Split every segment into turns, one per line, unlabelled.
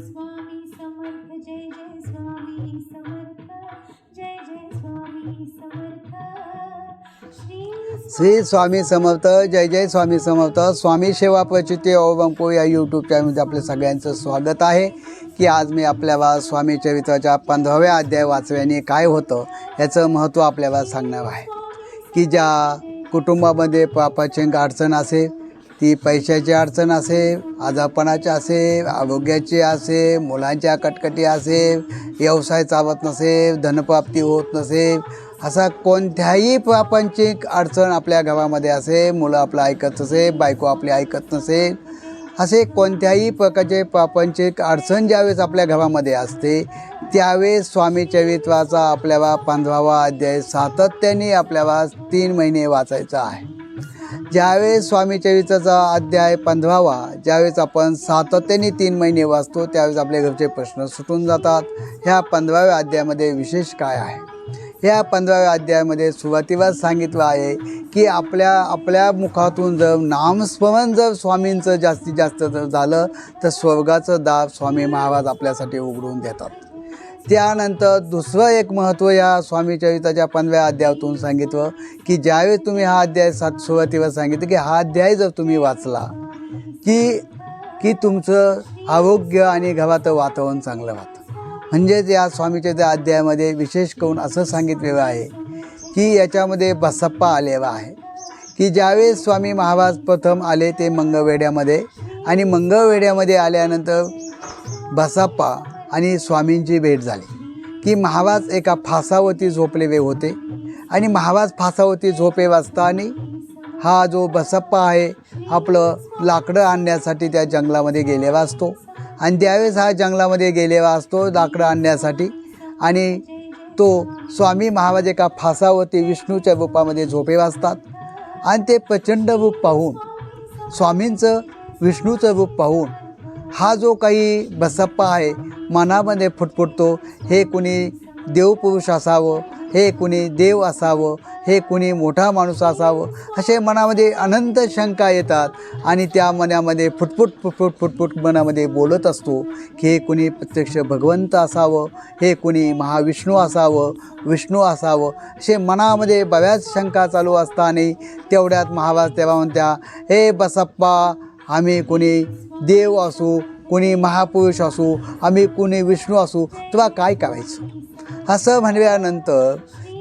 स्वामी समर्थ जय जय स्वामी समर्थ जय जय स्वामी समर्थ. श्री
स्वामी समर्थ जय जय स्वामी समर्थ. स्वामी सेवा प्रचिती ओबंको या यूट्यूब चॅनलमध्ये आपलं सगळ्यांचं स्वागत आहे की आज मी आपल्याला स्वामी चरित्राच्या पंधराव्या अध्याय वाचल्याने काय होतं याचं महत्त्व आपल्याला सांगणार आहे. की ज्या कुटुंबामध्ये पापाची अडचण असेल ती पैशाची अडचण असेल आजारपणाची असे आरोग्याची असे मुलांच्या कटकटी असे व्यवसाय चालत नसेल धनप्राप्ती होत नसेल असा कोणत्याही प्रापंचिक अडचण आपल्या गावामध्ये असे मुलं आपलं ऐकत नसेल बायको आपली ऐकत नसेल असे कोणत्याही प्रकारचे प्रापंचिक अडचण ज्यावेळेस आपल्या घरामध्ये असते त्यावेळेस स्वामी चरित्राचा आपल्याला पंधरावा अध्याय सातत्याने आपल्याला तीन महिने वाचायचा आहे. ज्यावेळेस स्वामी चरित्राचा अध्याय पंधरावा ज्यावेळेस आपण सातत्याने तीन महिने वाचतो त्यावेळेस आपल्या घरचे प्रश्न सुटून जातात. ह्या पंधराव्या अध्यायामध्ये विशेष काय आहे? ह्या पंधराव्या अध्यायामध्ये सुरुवातीलाच सांगितलं आहे की आपल्या आपल्या मुखातून जर नामस्मरण जर स्वामींचं जास्तीत जास्त जर झालं तर स्वर्गाचं दार स्वामी महाराज आपल्यासाठी उघडून देतात. त्यानंतर दुसरं एक महत्त्व या स्वामी चरिताच्या पंधव्या अध्यायातून सांगितलं की ज्यावेळेस तुम्ही हा अध्याय सात सुरुवातीवर सांगितलं की हा अध्याय जर तुम्ही वाचला की की तुमचं आरोग्य आणि घराचं वातावरण चांगलं राहतं. म्हणजेच या स्वामीच्या त्या अध्यायामध्ये विशेष करून असं सांगितलेलं आहे की याच्यामध्ये बसप्पा आलेला आहे की ज्यावेळेस स्वामी महाराज प्रथम आले ते मंगळवेढ्यामध्ये आणि मंगळवेढ्यामध्ये आल्यानंतर बसाप्पा आणि स्वामींची भेट झाली. की महावाज एका फासावरती झोपलेले होते. आणि महावाज फासावरती झोपे वाचताना हा जो बसप्पा आहे आपलं लाकडं आणण्यासाठी त्या जंगलामध्ये गेलेला असतो आणि त्यावेळेस हा जंगलामध्ये गेलेला असतो लाकडं आणण्यासाठी. आणि तो स्वामी महाराज एका फासावरती विष्णूच्या रूपामध्ये झोपे वाचतात. आणि ते प्रचंड रूप पाहून स्वामींचं विष्णूचं रूप पाहून हा जो काही बसप्पा आहे मनामध्ये फुटफुटतो. हे कुणी देवपुरुष असावं हे कुणी देव असावं हे कुणी मोठा माणूस असावं असे मनामध्ये अनंत शंका येतात आणि त्या मनामध्ये फुटफुट फुटफुट फुटफुट मनामध्ये बोलत असतो की हे कुणी प्रत्यक्ष भगवंत असावं हे कुणी महाविष्णू असावं विष्णू असावं असे मनामध्ये बऱ्याच शंका चालू असताना तेवढ्यात महाराज तेव्हा म्हणत्या हे बसप्पा आम्ही कोणी देव असू कोणी महापुरुष असू आम्ही कोणी विष्णू असू तुला काय करायचं? असं म्हणल्यानंतर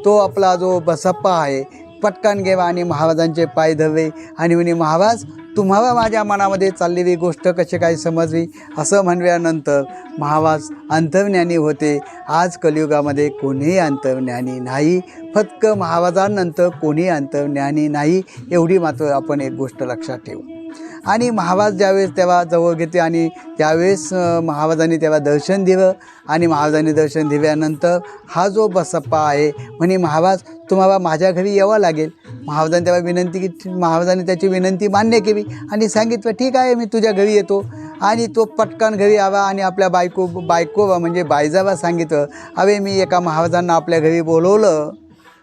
तो आपला जो बसप्पा आहे पटकन गेला आणि महाराजांचे पाय धरले. आणि म्हणे महाराज तुम्हाला माझ्या मनामध्ये चाललेली गोष्ट कशी काय समजली? असं म्हणल्यानंतर महाराज अंतर्ज्ञानी होते. आज कलियुगामध्ये कोणीही अंतर्ज्ञानी नाही. फक्त महाराजांनंतर कोणी अंतर्ज्ञानी नाही. एवढी मात्र आपण एक गोष्ट लक्षात ठेवू. आणि महावाज ज्यावेळेस तेव्हा जवळ घेते आणि त्यावेळेस अं, महाराजांनी तेव्हा दर्शन दिलं. आणि महाराजांनी दर्शन दिल्यानंतर हा जो बसप्पा आहे म्हणे महावाज तुम्हाला माझ्या घरी यावं लागेल. महाराजांनी तेव्हा विनंती की महाराजांनी त्याची विनंती मान्य केली आणि सांगितलं ठीक आहे मी तुझ्या घरी येतो. आणि तो पटकन घरी आवा आणि आपल्या बायको बायको म्हणजे बायजावा सांगितलं अरे मी एका महाराजांना आपल्या घरी बोलवलं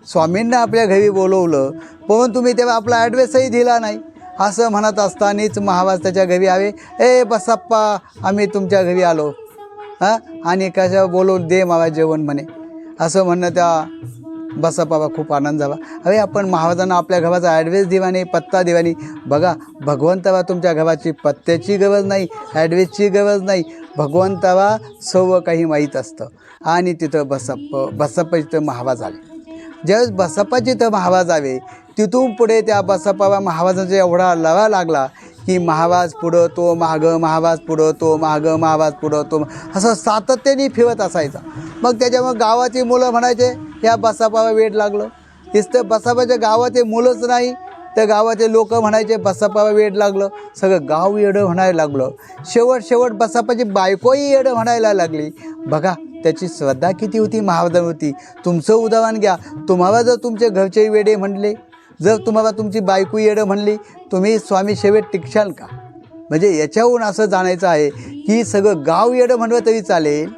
स्वामींना आपल्या घरी बोलवलं पण तुम्ही तेव्हा आपला ॲड्रेसही दिला नाही. असं म्हणत असतानाच महाराज त्याच्या घरी आवे ए बसप्पा आम्ही तुमच्या घरी आलो. हां? आणि कशा बोलू दे मावा जेवण म्हणे. असं म्हणणं त्या बसप्पाला खूप आनंद झाला. अरे आपण महाराजांना आपल्या घराचा ॲडव्हेस दिवानी पत्ता दिवानी बघा भगवंतावा तुमच्या घराची पत्त्याची गरज नाही ॲडव्हेसची गरज नाही. भगवंतावा सर्व काही माहीत असतं. आणि तिथं बसप्प बसप्पा तिथं महाराज आले. ज्यावेळेस बसप्पाची तर महाराज आले तिथून पुढे त्या बसप्पा महावाजांचा एवढा लवा लागला की महावाज पुढं तो मागं महाराज पुढं तो मागं महाराज पुढं तो असं सातत्याने फिरत असायचा. मग त्याच्यामुळे गावाची मुलं म्हणायचे ह्या बसापावा वेळ लागलं. नुसतं बसप्पाच्या गावाचे मुलंच नाही त्या गावाचे लोक म्हणायचे बसप्पावा वेळ लागलं. सगळं गाव येडं म्हणायला लागलं. शेवट शेवट बसप्पाची बायकोही येडं म्हणायला लागली. बघा त्याची श्रद्धा किती होती महावाजांवरती तुमचं उदाहरण घ्या. तुम्हाला जर तुमचे घरचे वेडे म्हणले जर तुम्हाला तुमची बायको येडं म्हणली तुम्ही स्वामी सेवेत टिकशाल का? म्हणजे याच्याहून असं जाणायचं आहे की सगळं गाव येडं म्हणलं तरी चालेल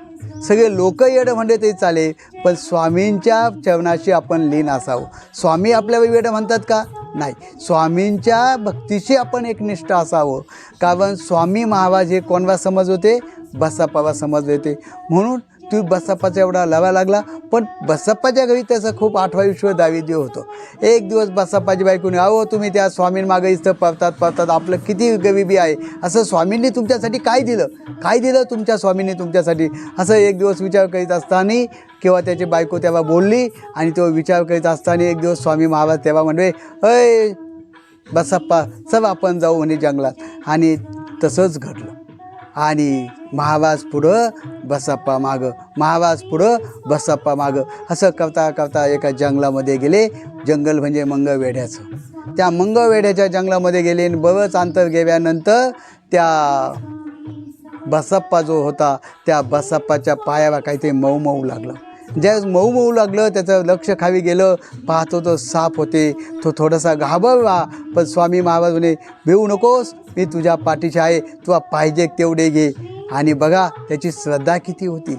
सगळे लोक येडं म्हणले तरी चालेल पण स्वामींच्या चरणाशी आपण लीन असावं. स्वामी आपल्या येडं म्हणतात का? नाही. स्वामींच्या भक्तीशी आपण एकनिष्ठ असावं. कारण स्वामी महाराज हे कोणवा समज होते बसापावा समज होते म्हणून तो बसप्पाचा एवढा लावा लागला पण बसप्पाच्या घरी त्याचा खूप आठवा विश्व दाविद्य होतं. एक दिवस बसप्पाची बायकोने अहो तुम्ही त्या स्वामींमागे इथं पळतात पळतात आपलं किती गरिबी आहे. असं स्वामींनी तुमच्यासाठी काय दिलं? काय दिलं तुमच्या स्वामींनी तुमच्यासाठी? असं एक दिवस विचार करीत असताना किंवा त्याची बायको तेव्हा बोलली आणि तो विचार करीत असताना एक दिवस स्वामी महाराज तेव्हा म्हणवे अय बसप्पा चल आपण जाऊ म्हणे जंगलात. आणि तसंच घडलं. आणि महावाज पुढं बसप्पा मागं. महावाज पुढं बसप्पा मागं. असं करता करता एका जंगलामध्ये गेले. जंगल म्हणजे मंगळवेढ्याचं. त्या मंगळवेढ्याच्या जंगलामध्ये गेले आणि बरंच अंतर गेल्यानंतर त्या बसप्पा जो होता त्या बसप्पाच्या पायाला काहीतरी मऊ मऊ लागलं. ज्यावेळेस मऊ मऊ लागलं त्याचं लक्ष खावी गेलं पाहतो तो साप होते. तो थोडासा घाबरला पण स्वामी महाराज म्हणे भिवू नकोस मी तुझ्या पाठीशी आहे. तुला पाहिजे तेवढे घे. आणि बघा त्याची श्रद्धा किती होती.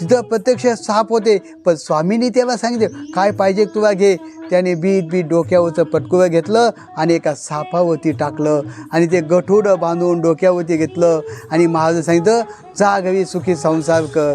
तिथं प्रत्यक्ष साप होते पण स्वामींनी तेव्हा सांगितले काय पाहिजे तुला घे. त्याने बीट बीट डोक्यावरचं पटकुवं घेतलं आणि एका सापावरती टाकलं आणि ते गठुडं बांधून डोक्यावरती घेतलं आणि महाराज सांगितलं जा घरी सुखी संसार कर.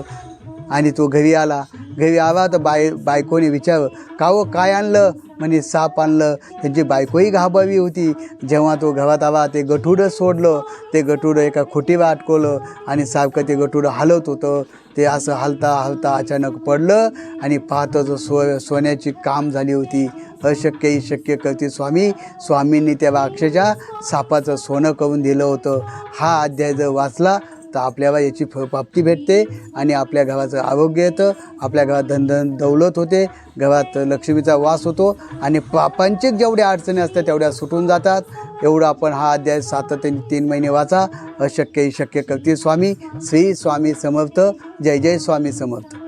आणि तो घरी आला. घरी आला तर बाय बायकोने विचारलं का हो काय आणलं? म्हणे साप आणलं. त्यांची बायकोही घाबावी होती. जेव्हा तो घरात आला ते गठुडं सोडलं. ते गठुडं एका खोटीवर अटकवलं आणि सारखं ते गठुडं हलत होतं. ते असं हलता हलता अचानक पडलं आणि पाहतं जो सो सोन्याची काम झाली होती. अशक्य ही शक्य करते स्वामी. स्वामींनी त्या अक्षरशः सापाचं सोनं करून दिलं होतं. हा अध्याय जर वाचला तर आपल्याला याची फ प्राप्ती भेटते आणि आपल्या घराचं आरोग्य येतं. आपल्या घरात धनधन दौलत होते. घरात लक्ष्मीचा वास होतो आणि प्रापंचिक जेवढ्या अडचणी असतात तेवढ्या सुटून जातात. एवढं आपण हा अध्याय सातत्याने तीन महिने वाचा. अशक्य शक्य करते स्वामी. श्री स्वामी समर्थ. जय जय स्वामी समर्थ.